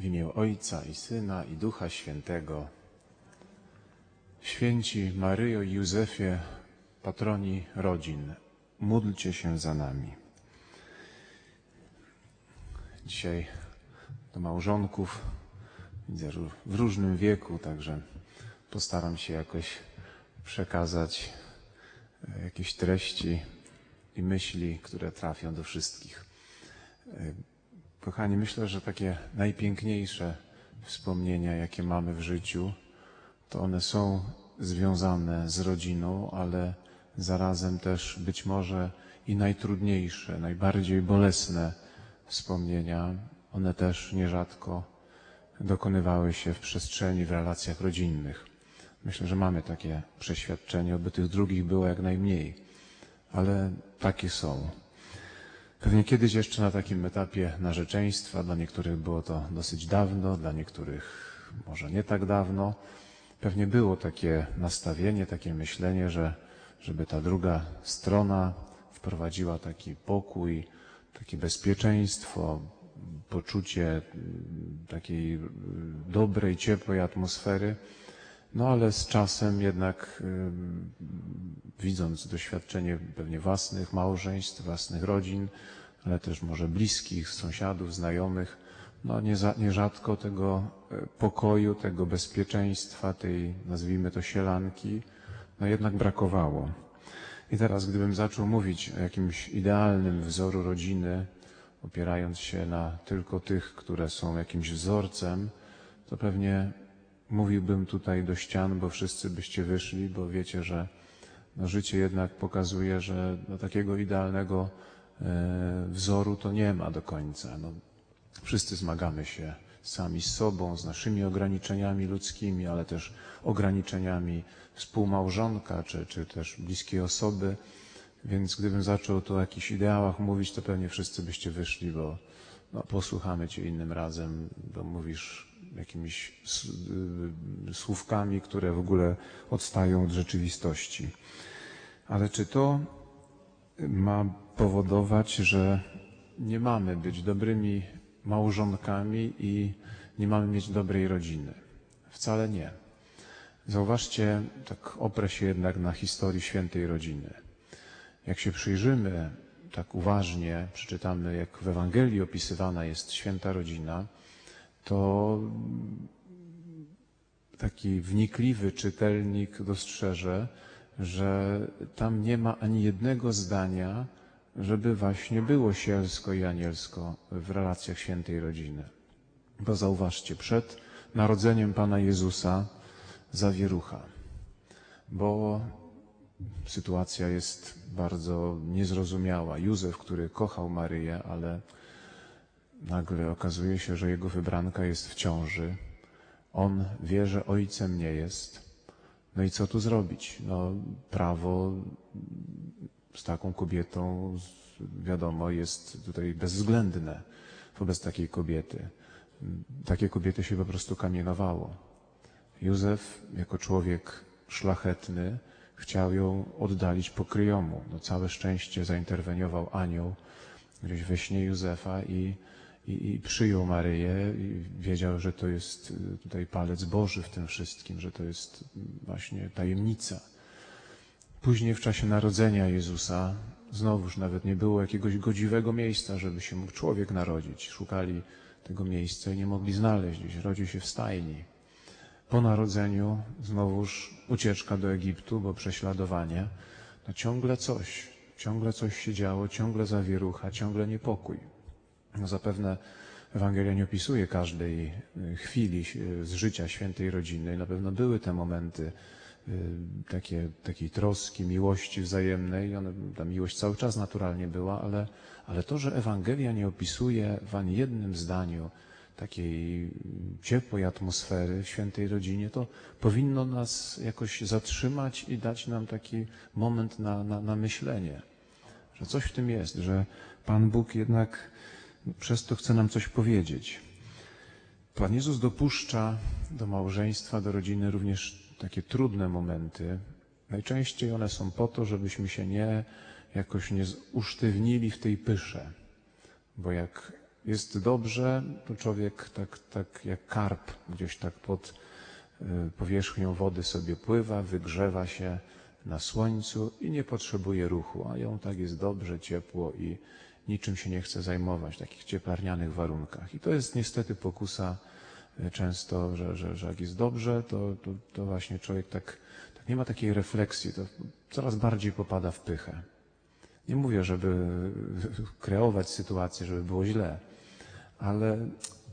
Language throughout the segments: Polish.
W imię Ojca i Syna i Ducha Świętego. Święci Maryjo i Józefie, patroni rodzin, módlcie się za nami. Dzisiaj do małżonków widzę w różnym wieku, także postaram się jakoś przekazać e, jakieś treści i myśli, które trafią do wszystkich. Kochani, myślę, że takie najpiękniejsze wspomnienia, jakie mamy w życiu, to one są związane z rodziną, ale zarazem też być może i najtrudniejsze, najbardziej bolesne wspomnienia, one też nierzadko dokonywały się w przestrzeni, w relacjach rodzinnych. Myślę, że mamy takie przeświadczenie, oby tych drugich było jak najmniej, ale takie są. Pewnie kiedyś jeszcze na takim etapie narzeczeństwa, dla niektórych było to dosyć dawno, dla niektórych może nie tak dawno, pewnie było takie nastawienie, takie myślenie, że żeby ta druga strona wprowadziła taki pokój, takie bezpieczeństwo, poczucie mm, takiej y, dobrej, ciepłej atmosfery. No ale z czasem jednak widząc doświadczenie pewnie własnych małżeństw, własnych rodzin, ale też może bliskich, sąsiadów, znajomych, no nieza- nierzadko tego y, pokoju, tego bezpieczeństwa, tej nazwijmy to sielanki, no jednak brakowało. I teraz gdybym zaczął mówić o jakimś idealnym wzoru rodziny, opierając się na tylko tych, które są jakimś wzorcem, to pewnie mówiłbym tutaj do ścian, bo wszyscy byście wyszli, bo wiecie, że no, życie jednak pokazuje, że no, takiego idealnego e, wzoru to nie ma do końca. No, wszyscy zmagamy się sami z sobą, z naszymi ograniczeniami ludzkimi, ale też ograniczeniami współmałżonka, czy, czy też bliskiej osoby. Więc gdybym zaczął tu o jakichś ideałach mówić, to pewnie wszyscy byście wyszli, bo no, posłuchamy Cię innym razem, bo mówisz jakimiś y, słówkami, które w ogóle odstają od rzeczywistości. Ale czy to ma powodować, że nie mamy być dobrymi małżonkami i nie mamy mieć dobrej rodziny? Wcale nie. Zauważcie, tak oprę się jednak na historii świętej rodziny. Jak się przyjrzymy tak uważnie, przeczytamy, jak w Ewangelii opisywana jest święta rodzina, to taki wnikliwy czytelnik dostrzeże, że tam nie ma ani jednego zdania, żeby właśnie było sielsko i anielsko w relacjach świętej rodziny. Bo zauważcie, przed narodzeniem Pana Jezusa zawierucha, bo sytuacja jest bardzo niezrozumiała. Józef, który kochał Maryję, ale nagle okazuje się, że jego wybranka jest w ciąży. On wie, że ojcem nie jest. No i co tu zrobić? No, prawo z taką kobietą, wiadomo, jest tutaj bezwzględne wobec takiej kobiety. Takie kobiety się po prostu kamienowało. Józef, jako człowiek szlachetny, chciał ją oddalić pokryjomu. No, całe szczęście zainterweniował anioł gdzieś we śnie Józefa i, i, i przyjął Maryję i wiedział, że to jest y, tutaj palec Boży w tym wszystkim, że to jest y, właśnie tajemnica. Później w czasie narodzenia Jezusa znowuż nawet nie było jakiegoś godziwego miejsca, żeby się mógł człowiek narodzić. Szukali tego miejsca i nie mogli znaleźć. Rodził się w stajni. Po narodzeniu znowuż ucieczka do Egiptu, bo prześladowanie. No ciągle coś, ciągle coś się działo, ciągle zawierucha, ciągle niepokój. No zapewne Ewangelia nie opisuje każdej y, chwili y, z życia świętej rodziny. Na pewno były te momenty y, takie, takiej troski, miłości wzajemnej. Ta miłość cały czas naturalnie była, ale, ale to, że Ewangelia nie opisuje w ani jednym zdaniu takiej ciepłej atmosfery w świętej rodzinie, to powinno nas jakoś zatrzymać i dać nam taki moment na, na, na myślenie, że coś w tym jest, że Pan Bóg jednak przez to chce nam coś powiedzieć. Pan Jezus dopuszcza do małżeństwa, do rodziny również takie trudne momenty. Najczęściej one są po to, żebyśmy się nie jakoś nie usztywnili w tej pysze. Bo jak jest dobrze, to człowiek tak, tak jak karp gdzieś tak pod y, powierzchnią wody sobie pływa, wygrzewa się na słońcu i nie potrzebuje ruchu, a ją tak jest dobrze, ciepło i niczym się nie chce zajmować w takich cieplarnianych warunkach. I to jest niestety pokusa y, często, że, że, że jak jest dobrze, to, to, to właśnie człowiek tak, tak nie ma takiej refleksji, to coraz bardziej popada w pychę. Nie mówię, żeby kreować sytuację, żeby było źle, ale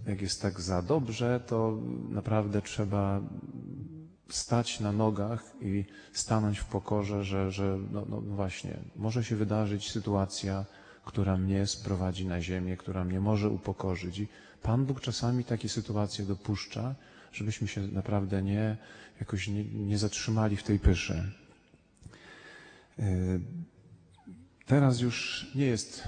jak jest tak za dobrze, to naprawdę trzeba stać na nogach i stanąć w pokorze, że, że no, no właśnie, może się wydarzyć sytuacja, która mnie sprowadzi na ziemię, która mnie może upokorzyć. I Pan Bóg czasami takie sytuacje dopuszcza, żebyśmy się naprawdę nie, jakoś nie, nie zatrzymali w tej pyszy. Yy, Teraz już nie jest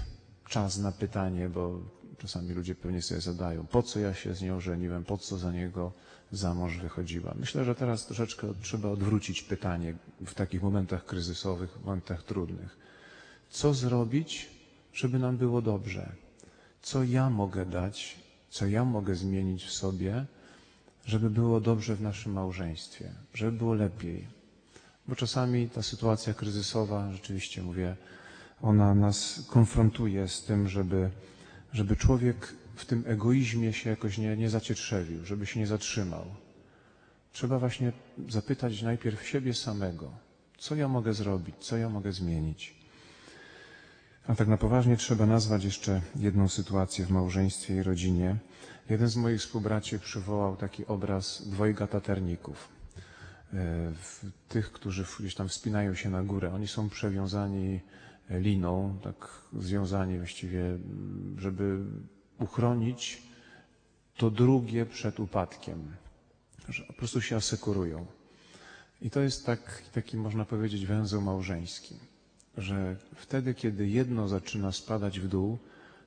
czas na pytanie, bo czasami ludzie pewnie sobie zadają, po co ja się z nią żeniłem, po co za niego za mąż wychodziła. Myślę, że teraz troszeczkę trzeba odwrócić pytanie w takich momentach kryzysowych, momentach trudnych. Co zrobić, żeby nam było dobrze? Co ja mogę dać, co ja mogę zmienić w sobie, żeby było dobrze w naszym małżeństwie, żeby było lepiej? Bo czasami ta sytuacja kryzysowa, rzeczywiście mówię, ona nas konfrontuje z tym, żeby, żeby człowiek w tym egoizmie się jakoś nie, nie zacietrzewił, żeby się nie zatrzymał. Trzeba właśnie zapytać najpierw siebie samego, co ja mogę zrobić, co ja mogę zmienić. A tak na poważnie trzeba nazwać jeszcze jedną sytuację w małżeństwie i rodzinie. Jeden z moich współbraci przywołał taki obraz dwojga taterników. E, tych, którzy gdzieś tam wspinają się na górę. Oni są przewiązani liną, tak związani właściwie, żeby uchronić to drugie przed upadkiem, że po prostu się asekurują. I to jest tak, taki, można powiedzieć, węzeł małżeński, że wtedy, kiedy jedno zaczyna spadać w dół,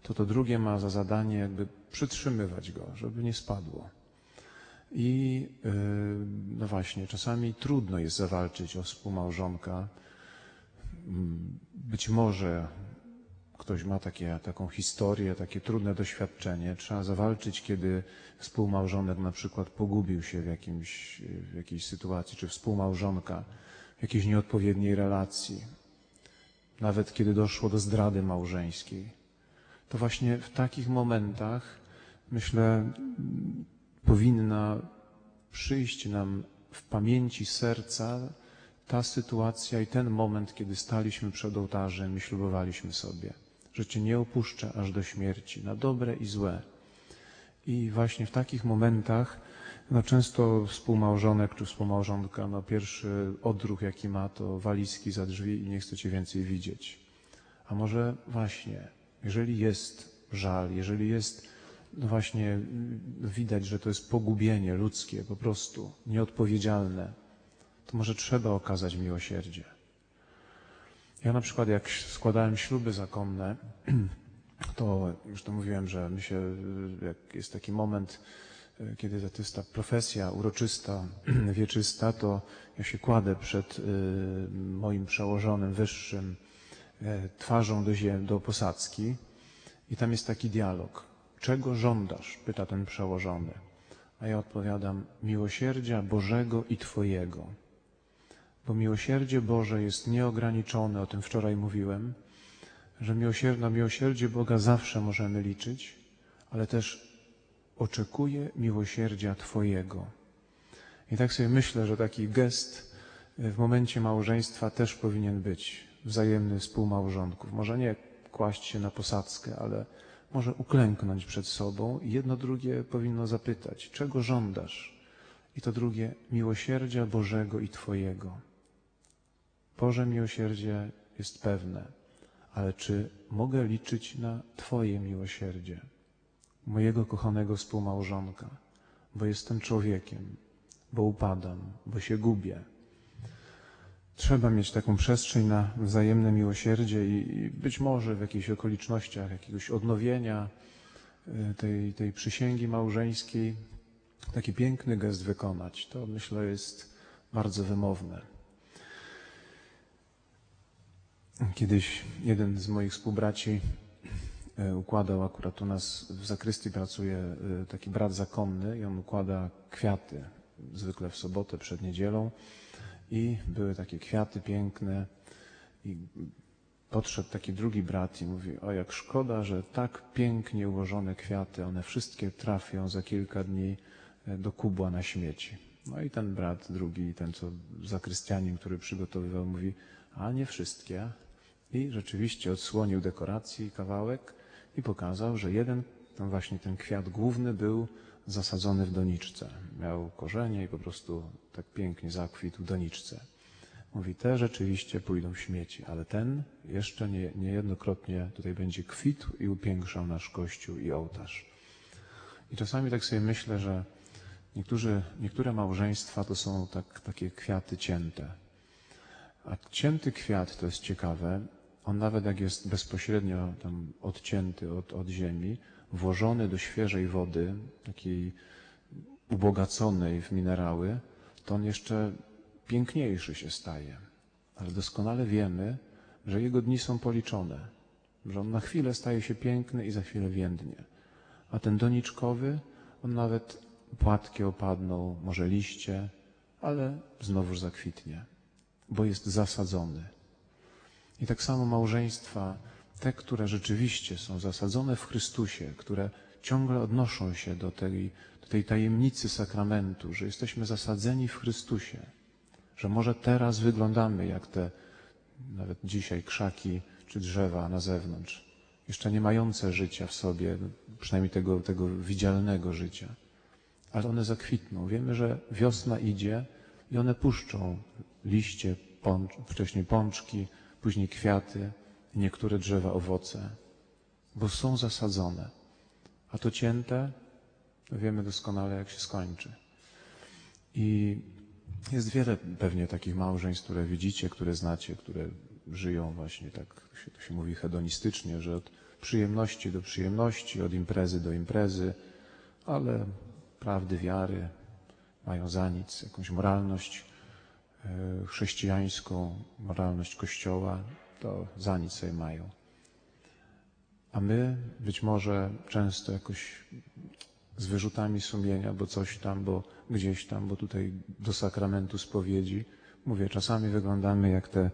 to to drugie ma za zadanie jakby przytrzymywać go, żeby nie spadło. I yy, no właśnie, czasami trudno jest zawalczyć o współmałżonka, być może ktoś ma takie, taką historię, takie trudne doświadczenie. Trzeba zawalczyć, kiedy współmałżonek na przykład pogubił się w, jakimś, w jakiejś sytuacji, czy współmałżonka w jakiejś nieodpowiedniej relacji. Nawet kiedy doszło do zdrady małżeńskiej. To właśnie w takich momentach, myślę, powinna przyjść nam w pamięci serca ta sytuacja i ten moment, kiedy staliśmy przed ołtarzem i ślubowaliśmy sobie, że Cię nie opuszczę aż do śmierci, na dobre i złe. I właśnie w takich momentach, no często współmałżonek czy współmałżonka, no pierwszy odruch jaki ma, to walizki za drzwi i nie chce Cię więcej widzieć. A może właśnie, jeżeli jest żal, jeżeli jest, no właśnie widać, że to jest pogubienie ludzkie, po prostu nieodpowiedzialne, to może trzeba okazać miłosierdzie. Ja na przykład jak składałem śluby zakonne, to już to mówiłem, że my się, jak jest taki moment, kiedy to jest ta profesja uroczysta, wieczysta, to ja się kładę przed e, moim przełożonym wyższym e, twarzą do, ziem, do posadzki i tam jest taki dialog. Czego żądasz? Pyta ten przełożony. A ja odpowiadam, miłosierdzia Bożego i Twojego. Bo miłosierdzie Boże jest nieograniczone, o tym wczoraj mówiłem, że na miłosierdzie Boga zawsze możemy liczyć, ale też oczekuje miłosierdzia Twojego. I tak sobie myślę, że taki gest w momencie małżeństwa też powinien być wzajemny współmałżonków. Może nie kłaść się na posadzkę, ale może uklęknąć przed sobą i jedno drugie powinno zapytać, czego żądasz? I to drugie, miłosierdzia Bożego i Twojego. Boże miłosierdzie jest pewne, ale czy mogę liczyć na Twoje miłosierdzie, mojego kochanego współmałżonka, bo jestem człowiekiem, bo upadam, bo się gubię. Trzeba mieć taką przestrzeń na wzajemne miłosierdzie i, być może w jakichś okolicznościach jakiegoś odnowienia y, tej, tej przysięgi małżeńskiej taki piękny gest wykonać. To myślę jest bardzo wymowne. Kiedyś jeden z moich współbraci e, układał akurat u nas w zakrystii pracuje e, taki brat zakonny i on układa kwiaty, zwykle w sobotę przed niedzielą i były takie kwiaty piękne i podszedł taki drugi brat i mówi, o jak szkoda, że tak pięknie ułożone kwiaty, one wszystkie trafią za kilka dni e, do kubła na śmieci. No i ten brat drugi, ten co zakrystianin, który przygotowywał, mówi, a nie wszystkie. I rzeczywiście odsłonił dekoracji kawałek i pokazał, że jeden, ten właśnie ten kwiat główny był zasadzony w doniczce. Miał korzenie i po prostu tak pięknie zakwitł doniczce. Mówi, te rzeczywiście pójdą w śmieci, ale ten jeszcze nie, niejednokrotnie tutaj będzie kwitł i upiększał nasz kościół i ołtarz. I czasami tak sobie myślę, że niektórzy, niektóre małżeństwa to są tak, takie kwiaty cięte. A cięty kwiat, to jest ciekawe, on nawet jak jest bezpośrednio tam odcięty od, od ziemi, włożony do świeżej wody, takiej ubogaconej w minerały, to on jeszcze piękniejszy się staje. Ale doskonale wiemy, że jego dni są policzone, że on na chwilę staje się piękny i za chwilę więdnie. A ten doniczkowy, on nawet płatki opadną, może liście, ale znowuż zakwitnie, bo jest zasadzony. I tak samo małżeństwa, te, które rzeczywiście są zasadzone w Chrystusie, które ciągle odnoszą się do tej, do tej tajemnicy sakramentu, że jesteśmy zasadzeni w Chrystusie, że może teraz wyglądamy jak te nawet dzisiaj krzaki czy drzewa na zewnątrz, jeszcze nie mające życia w sobie, przynajmniej tego, tego widzialnego życia, ale one zakwitną. Wiemy, że wiosna idzie i one puszczą liście, pącz, wcześniej pączki, później kwiaty, niektóre drzewa owoce, bo są zasadzone. A to cięte, wiemy doskonale, jak się skończy. I jest wiele pewnie takich małżeństw, które widzicie, które znacie, które żyją właśnie tak, się, to się mówi hedonistycznie, że od przyjemności do przyjemności, od imprezy do imprezy, ale prawdy wiary mają za nic, jakąś moralność chrześcijańską, moralność Kościoła, to za nic sobie mają. A my być może często jakoś z wyrzutami sumienia, bo coś tam, bo gdzieś tam, bo tutaj do sakramentu spowiedzi. Mówię, czasami wyglądamy jak te,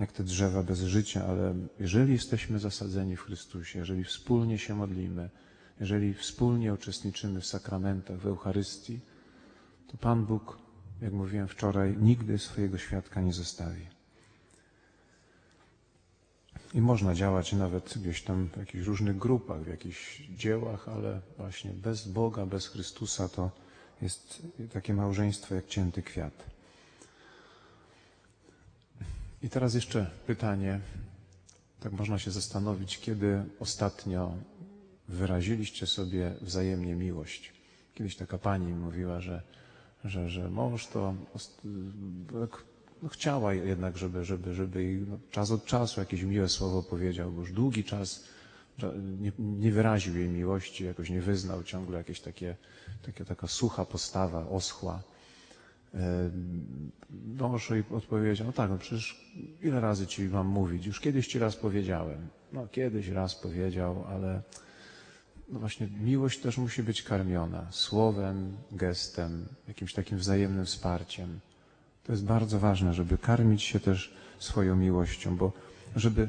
jak te drzewa bez życia, ale jeżeli jesteśmy zasadzeni w Chrystusie, jeżeli wspólnie się modlimy, jeżeli wspólnie uczestniczymy w sakramentach, w Eucharystii, to Pan Bóg, jak mówiłem wczoraj, nigdy swojego świadka nie zostawi. I można działać nawet gdzieś tam w jakichś różnych grupach, w jakichś dziełach, ale właśnie bez Boga, bez Chrystusa to jest takie małżeństwo jak cięty kwiat. I teraz jeszcze pytanie, tak można się zastanowić, kiedy ostatnio wyraziliście sobie wzajemnie miłość. Kiedyś taka pani mówiła, że, że, że mąż to tak no, chciała jednak, żeby, żeby, żeby jej no, czas od czasu jakieś miłe słowo powiedział, bo już długi czas nie, nie wyraził jej miłości, jakoś nie wyznał, ciągle jakieś takie, takie taka sucha postawa, oschła. Mąż jej odpowiedział, no tak, no przecież ile razy ci mam mówić? Już kiedyś ci raz powiedziałem. No kiedyś raz powiedział, ale no właśnie miłość też musi być karmiona słowem, gestem, jakimś takim wzajemnym wsparciem. To jest bardzo ważne, żeby karmić się też swoją miłością, bo żeby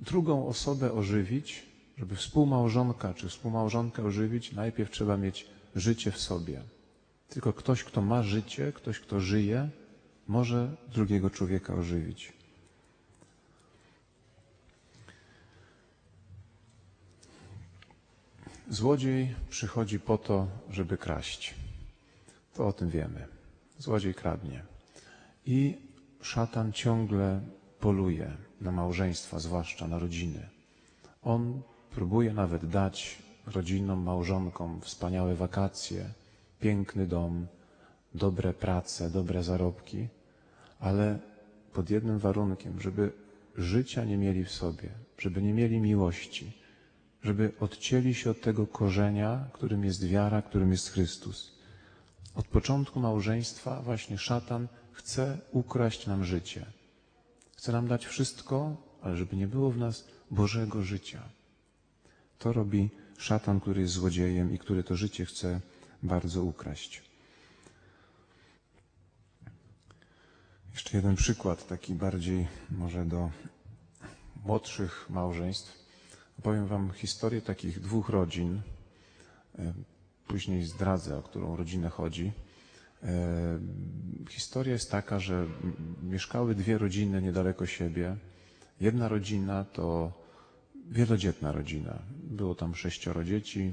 drugą osobę ożywić, żeby współmałżonka czy współmałżonkę ożywić, najpierw trzeba mieć życie w sobie. Tylko ktoś, kto ma życie, ktoś, kto żyje, może drugiego człowieka ożywić. Złodziej przychodzi po to, żeby kraść. To o tym wiemy. Złodziej kradnie. I szatan ciągle poluje na małżeństwa, zwłaszcza na rodziny. On próbuje nawet dać rodzinom, małżonkom wspaniałe wakacje, piękny dom, dobre prace, dobre zarobki, ale pod jednym warunkiem, żeby życia nie mieli w sobie, żeby nie mieli miłości, żeby odcięli się od tego korzenia, którym jest wiara, którym jest Chrystus. Od początku małżeństwa właśnie szatan chce ukraść nam życie. Chce nam dać wszystko, ale żeby nie było w nas Bożego życia. To robi szatan, który jest złodziejem i który to życie chce bardzo ukraść. Jeszcze jeden przykład, taki bardziej może do młodszych małżeństw. Opowiem Wam historię takich dwóch rodzin. E, Później zdradzę, o którą rodzinę chodzi. E, Historia jest taka, że mieszkały dwie rodziny niedaleko siebie. Jedna rodzina to wielodzietna rodzina. Było tam sześcioro dzieci.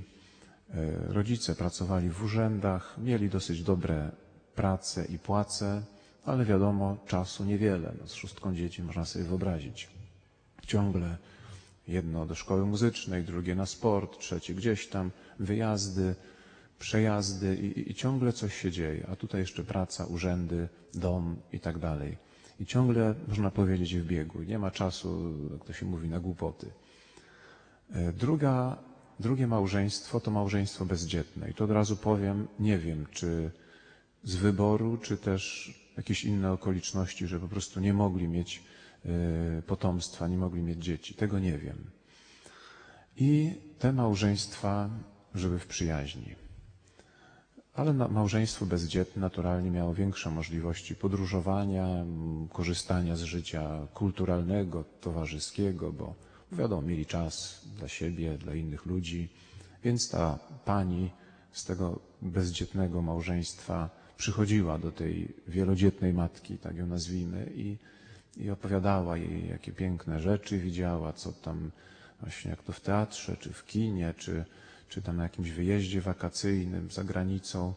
E, Rodzice pracowali w urzędach, mieli dosyć dobre prace i płace, ale wiadomo, czasu niewiele. No, z szóstką dzieci można sobie wyobrazić. Ciągle jedno do szkoły muzycznej, drugie na sport, trzecie gdzieś tam, wyjazdy, przejazdy i, i- ciągle coś się dzieje. A tutaj jeszcze praca, urzędy, dom i tak dalej. I ciągle, można powiedzieć, w biegu. Nie ma czasu, jak to się mówi, na głupoty. E, Druga, drugie małżeństwo to małżeństwo bezdzietne. I to od razu powiem, nie wiem, czy z wyboru, czy też jakieś inne okoliczności, że po prostu nie mogli mieć potomstwa, nie mogli mieć dzieci. Tego nie wiem. I te małżeństwa żyły w przyjaźni. Ale małżeństwo bezdzietne naturalnie miało większe możliwości podróżowania, korzystania z życia kulturalnego, towarzyskiego, bo wiadomo, mieli czas dla siebie, dla innych ludzi. Więc ta pani z tego bezdzietnego małżeństwa przychodziła do tej wielodzietnej matki, tak ją nazwijmy, i, i opowiadała jej, jakie piękne rzeczy widziała, co tam właśnie jak to w teatrze, czy w kinie, czy, czy tam na jakimś wyjeździe wakacyjnym za granicą.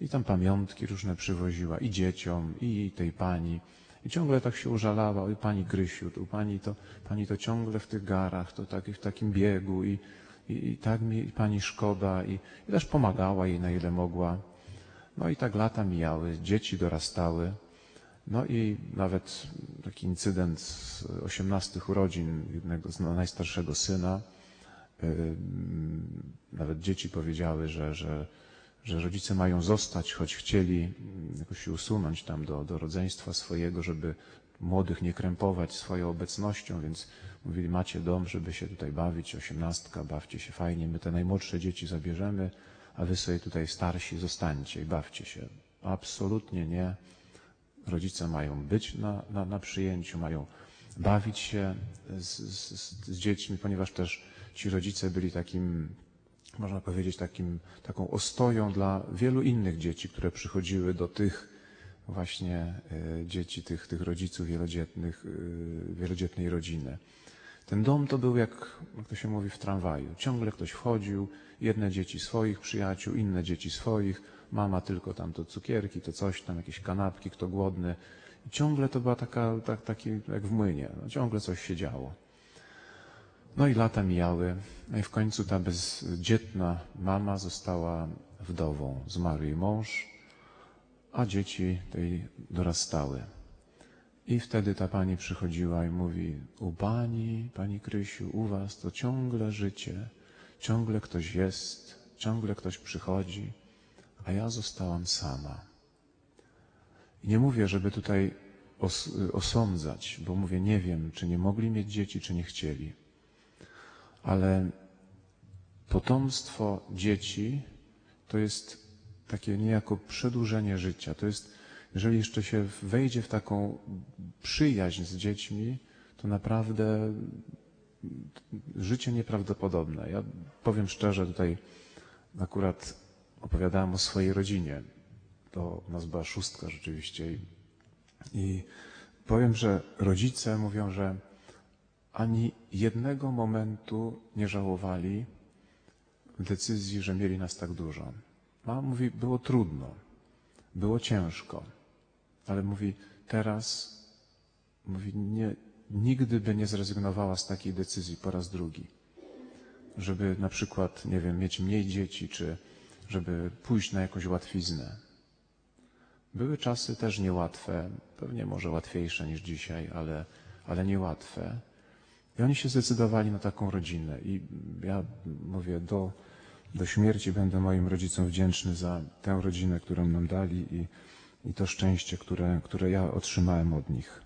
I tam pamiątki różne przywoziła i dzieciom, i tej pani. I ciągle tak się użalała, oj pani Krysiu, tu pani to, pani to ciągle w tych garach, to tak, w takim biegu i, i, i tak mi pani szkoda i, i też pomagała jej na ile mogła. No i tak lata mijały, dzieci dorastały. No i nawet taki incydent z 18 urodzin jednego z najstarszego syna. Nawet dzieci powiedziały, że, że, że rodzice mają zostać, choć chcieli jakoś się usunąć tam do, do rodzeństwa swojego, żeby młodych nie krępować swoją obecnością, więc mówili, macie dom, żeby się tutaj bawić, osiemnastka, bawcie się fajnie, my te najmłodsze dzieci zabierzemy, a wy sobie tutaj starsi zostańcie i bawcie się. Absolutnie nie. Rodzice mają być na, na, na przyjęciu, mają bawić się z, z, z dziećmi, ponieważ też ci rodzice byli takim, można powiedzieć, takim, taką ostoją dla wielu innych dzieci, które przychodziły do tych właśnie e, dzieci, tych, tych rodziców wielodzietnych, e, wielodzietnej rodziny. Ten dom to był jak, jak to się mówi, w tramwaju. Ciągle ktoś wchodził, jedne dzieci swoich przyjaciół, inne dzieci swoich, mama tylko tam to cukierki, to coś tam, jakieś kanapki, kto głodny. I ciągle to była taka, tak, taki jak w młynie, no, ciągle coś się działo. No i lata mijały, no i w końcu ta bezdzietna mama została wdową. Zmarł jej mąż, a dzieci tej dorastały. I wtedy ta pani przychodziła i mówi, u pani, pani Krysiu, u was to ciągle życie, ciągle ktoś jest, ciągle ktoś przychodzi, a ja zostałam sama. I nie mówię, żeby tutaj os osądzać, bo mówię, nie wiem, czy nie mogli mieć dzieci, czy nie chcieli. Ale potomstwo dzieci to jest takie niejako przedłużenie życia. To jest, jeżeli jeszcze się wejdzie w taką przyjaźń z dziećmi, to naprawdę życie nieprawdopodobne. Ja powiem szczerze, tutaj akurat opowiadałem o swojej rodzinie. To nas była szóstka rzeczywiście. I, I powiem, że rodzice mówią, że ani jednego momentu nie żałowali decyzji, że mieli nas tak dużo. Mama mówi, było trudno, było ciężko, ale mówi, teraz, mówi, nie, nigdy by nie zrezygnowała z takiej decyzji po raz drugi. Żeby na przykład, nie wiem, mieć mniej dzieci, czy żeby pójść na jakąś łatwiznę. Były czasy też niełatwe, pewnie może łatwiejsze niż dzisiaj, ale, ale niełatwe. I oni się zdecydowali na taką rodzinę. I ja mówię, do, do śmierci będę moim rodzicom wdzięczny za tę rodzinę, którą nam dali i, i to szczęście, które, które ja otrzymałem od nich.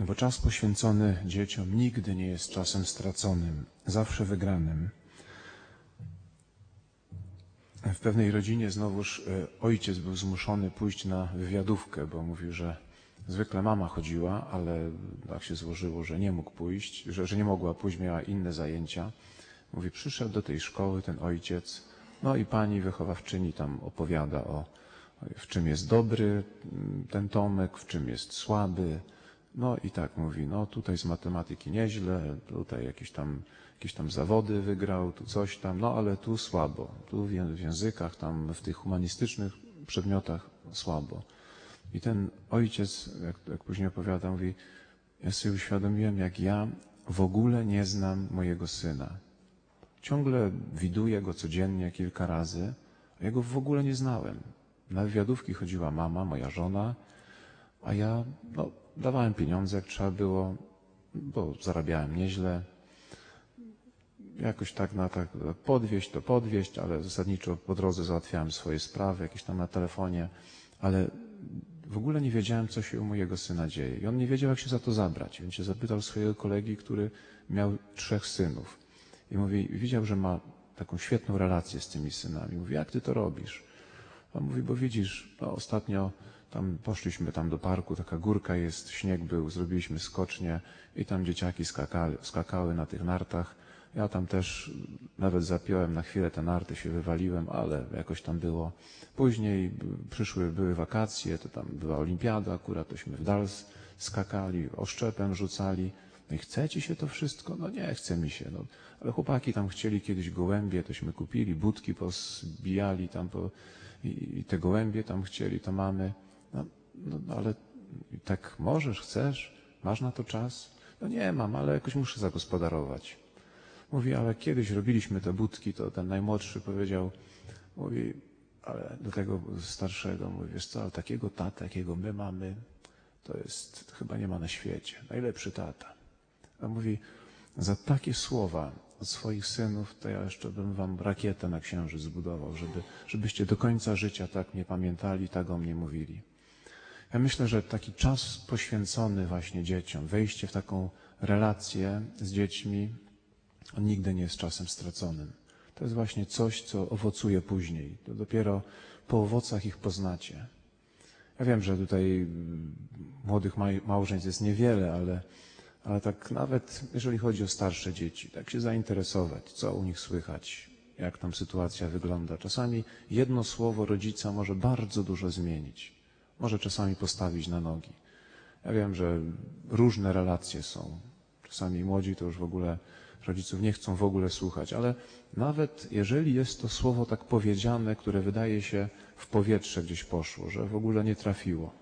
Bo czas poświęcony dzieciom nigdy nie jest czasem straconym, zawsze wygranym. W pewnej rodzinie znowuż e, ojciec był zmuszony pójść na wywiadówkę, bo mówił, że zwykle mama chodziła, ale tak się złożyło, że nie mógł pójść, że, że nie mogła pójść, miała inne zajęcia. Mówi, przyszedł do tej szkoły ten ojciec, no i pani wychowawczyni tam opowiada o, w czym jest dobry ten Tomek, w czym jest słaby. No i tak mówi, no tutaj z matematyki nieźle, tutaj jakieś tam, jakieś tam zawody wygrał, tu coś tam, no ale tu słabo, tu w ję- w językach, tam w tych humanistycznych przedmiotach słabo. I ten ojciec, jak, jak później opowiada, mówi, ja sobie uświadomiłem, jak ja w ogóle nie znam mojego syna. Ciągle widuję go codziennie kilka razy, a ja go w ogóle nie znałem. Na wywiadówki chodziła mama, moja żona, a ja no, dawałem pieniądze jak trzeba było, bo zarabiałem nieźle. Jakoś tak na tak podwieźć to podwieźć, ale zasadniczo po drodze załatwiałem swoje sprawy, jakieś tam na telefonie, ale w ogóle nie wiedziałem, co się u mojego syna dzieje. I on nie wiedział, jak się za to zabrać, więc się zapytał swojego kolegi, który miał trzech synów. I mówi, widział, że ma taką świetną relację z tymi synami. Mówi, jak ty to robisz? On mówi, bo widzisz, no ostatnio tam poszliśmy tam do parku, taka górka jest, śnieg był, zrobiliśmy skocznie i tam dzieciaki skakali, skakały na tych nartach. Ja tam też nawet zapiąłem na chwilę te narty, się wywaliłem, ale jakoś tam było. Później przyszły, były wakacje, to tam była olimpiada, akurat tośmy w dal s- skakali, oszczepem rzucali. No i chce ci się to wszystko? No nie chce mi się. No. Ale chłopaki tam chcieli kiedyś gołębie, tośmy kupili, budki pozbijali tam po, i, i te gołębie tam chcieli, to mamy. No, no, ale tak możesz, chcesz, masz na to czas? No nie mam, ale jakoś muszę zagospodarować. Mówi, ale kiedyś robiliśmy te budki, to ten najmłodszy powiedział, mówi, ale do tego starszego, mówi, wiesz co, ale takiego tata, jakiego my mamy, to jest, chyba nie ma na świecie. Najlepszy tata. A mówi, za takie słowa od swoich synów, to ja jeszcze bym wam rakietę na księżyc zbudował, żeby, żebyście do końca życia tak mnie pamiętali, tak o mnie mówili. Ja myślę, że taki czas poświęcony właśnie dzieciom, wejście w taką relację z dziećmi, on nigdy nie jest czasem straconym. To jest właśnie coś, co owocuje później. To dopiero po owocach ich poznacie. Ja wiem, że tutaj mm, młodych małżeństw jest niewiele, ale, ale tak nawet jeżeli chodzi o starsze dzieci, tak się zainteresować, co u nich słychać, jak tam sytuacja wygląda. Czasami jedno słowo rodzica może bardzo dużo zmienić. Może czasami postawić na nogi. Ja wiem, że różne relacje są. Czasami młodzi to już w ogóle rodziców nie chcą w ogóle słuchać, ale nawet jeżeli jest to słowo tak powiedziane, które wydaje się w powietrze gdzieś poszło, że w ogóle nie trafiło,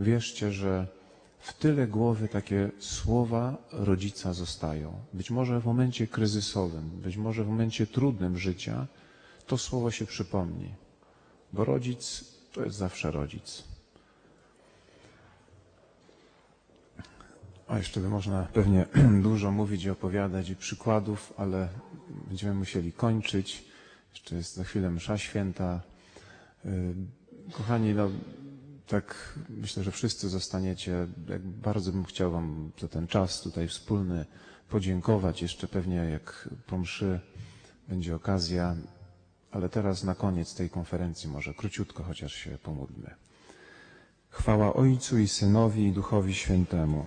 wierzcie, że w tyle głowy takie słowa rodzica zostają. Być może w momencie kryzysowym, być może w momencie trudnym życia, to słowo się przypomni. Bo rodzic to jest zawsze rodzic. A jeszcze by można pewnie dużo mówić i opowiadać i przykładów, ale będziemy musieli kończyć. Jeszcze jest za chwilę msza święta. Yy, Kochani, no tak myślę, że wszyscy zostaniecie. Bardzo bym chciał Wam za ten czas tutaj wspólny podziękować. Jeszcze pewnie jak po mszy będzie okazja, ale teraz na koniec tej konferencji może króciutko chociaż się pomódlmy. Chwała Ojcu i Synowi i Duchowi Świętemu,